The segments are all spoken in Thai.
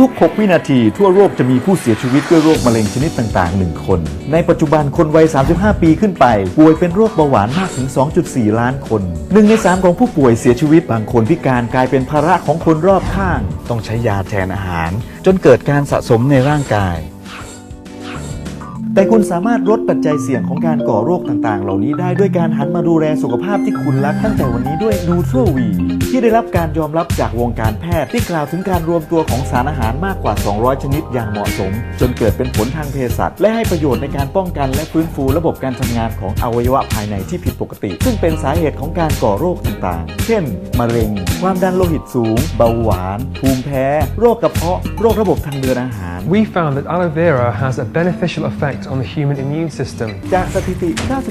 ทุก ๆ 6 วินาที ทั่วโลกจะมีผู้เสียชีวิตด้วยโรคมะเร็งชนิดต่างๆ 1 คน ในปัจจุบันคนวัย 35 ปีขึ้นไป ป่วยเป็นโรคเบาหวานมากถึง 2.4 ล้านคนหนึ่งใน 3 ของผู้ป่วยเสียชีวิตบางคนพิการกลายเป็นภาระของคนรอบข้าง ต้องใช้ยาแทนอาหาร จนเกิดการสะสมในร่างกาย แต่คุณสามารถลดปัจจัยเสี่ยงของการก่อโรคต่างๆ เหล่านี้ได้ด้วยการหันมาดูแลสุขภาพที่คุณรักตั้งแต่วันนี้ด้วยนูทรวีที่ได้รับการยอมรับจากวงการแพทย์ที่กล่าวถึงการรวมตัวของสารอาหารมากกว่า 200 ชนิดอย่างเหมาะสม จนเกิดเป็นผลทางเภสัชและให้ประโยชน์ในการป้องกันและฟื้นฟูระบบการทำงานของอวัยวะภายในที่ผิดปกติ ซึ่งเป็นสาเหตุของการก่อโรคต่างๆ เช่น มะเร็ง ความดันโลหิตสูง เบาหวาน ภูมิแพ้ โรคกระเพาะ โรคระบบทางเดินอาหาร We found that aloe vera has a beneficial effect on the human immune system. จากสถิติ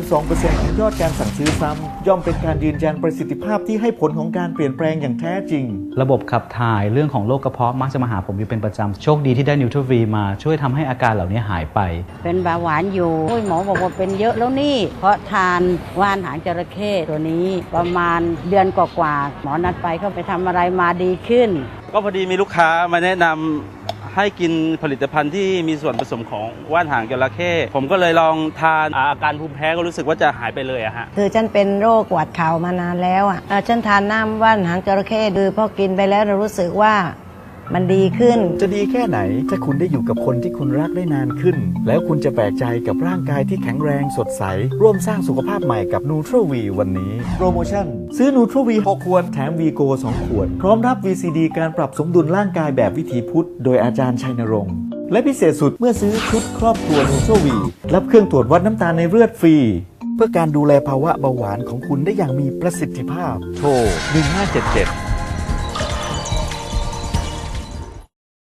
92%ของยอดการสั่งซื้อซ้ำย่อมเป็นการยืนยันประสิทธิภาพที่ให้ผลของการเปลี่ยนแปลงอย่างแท้จริง ระบบขับถ่ายเรื่องของโรคกระเพาะมักจะมาหาผมอยู่เป็นประจำ โชคดีที่ได้นิวทรวีมาช่วยทำให้อาการเหล่านี้หายไป เป็นเบาหวานอยู่โอ้ยหมอบอกว่าเป็นเยอะแล้วนี่ เพราะทานว่านหางจระเข้ตัวนี้ ประมาณเดือนกว่าๆหมอนัดไปเขาไปทำอะไรมาดีขึ้น ก็พอดีมีลูกค้ามาแนะนำ ให้กินผลิตภัณฑ์ที่มีส่วนผสมของว่านหางจระเข้ผมก็เลยลองทานอาการภูมิแพ้ก็รู้สึกว่าจะหายไปเลยอะฮะคือฉันเป็นโรคหวัดเข่ามานานแล้วอะฉันทานน้ำว่านหางจระเข้ดือพอกินไปแล้วรู้สึกว่า มันดีขึ้น จะดีแค่ไหน ถ้าคุณได้อยู่กับคนที่คุณรักได้นานขึ้น แล้วคุณจะแปลกใจกับร่างกายที่แข็งแรงสดใส ร่วมสร้างสุขภาพใหม่กับนูทรวีวันนี้ โปรโมชั่น ซื้อนูทรวี6ขวดแถมวีโก2ขวด พร้อมรับ VCD การปรับสมดุลร่างกายแบบวิถีพุทธ โดยอาจารย์ชัยนรงค์และพิเศษสุดเมื่อซื้อชุดครอบครัวนูทรวี รับเครื่องตรวจวัดน้ำตาลในเลือดฟรี เพื่อการดูแลภาวะเบาหวานของคุณได้อย่างมีประสิทธิภาพ โทร 1577